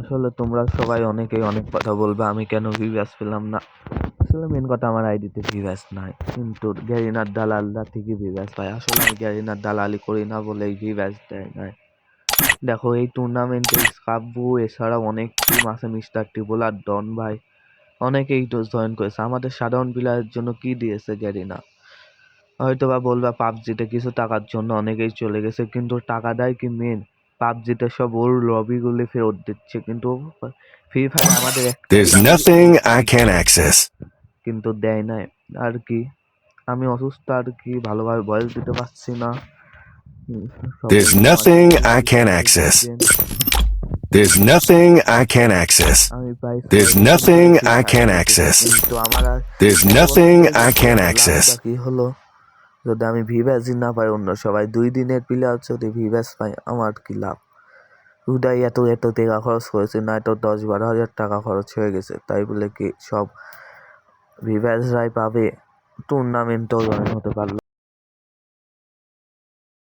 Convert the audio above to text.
আসলে তোমরা সবাই অনেকেই অনেক কথা বলবে, আমি কেন ভিউয়ার্স পেলাম না? আসলে মেন কথা আমার আইডিতে ভিউয়ার্স নাই, কিন্তু গ্যারিনার দালালরা ঠিকই ভিউয়ার্স পায়। আসলে আমি গ্যারিনার দালালি করি না বলেই ভিউয়ার্স দেয় নাই। দেখো, এই টুর্নামেন্টে কাব্বু, এছাড়াও অনেক টিম আছে মিস্টার টিবোলার ডন ভাই, অনেকেই তো জয়েন করেছে। আমাদের সাধারণ প্লেয়ারের জন্য কি দিয়েছে গ্যারিনা? হয়তো বা বলবা পাবজিতে কিছু টাকার জন্য অনেকেই চলে গেছে, কিন্তু টাকা দেয় কি মেন পাবজিতে সব ওর লবিগুলি ফেরত দিচ্ছে কিন্তু ফ্রি ফায়ার আমাদের There's nothing I can't access. কিন্তু দেয় নাই আর কি আমি অসুস্থ আর কি ভালোভাবে বয়স দিতে পারছি না There's nothing I থাকবেন। access. There's nothing I can't access. There's nothing I Fire access. There's nothing I লাভটা access. কি হলো যদি আমি ভিভ্যাসই না পাই অন্য সবাই, দুই দিনের প্লেয়ার যদি ভি ভিভ্যাস পাই, আমার কি লাভ? উদয় এত এত টাকা খরচ করেছে না, এত দশ বারো হাজার টাকা খরচ হয়ে গেছে। তাই বলে কি সব ভি ভিভ্যাসরাই পাবে টুর্নামেন্টও জয়েন হতে পারল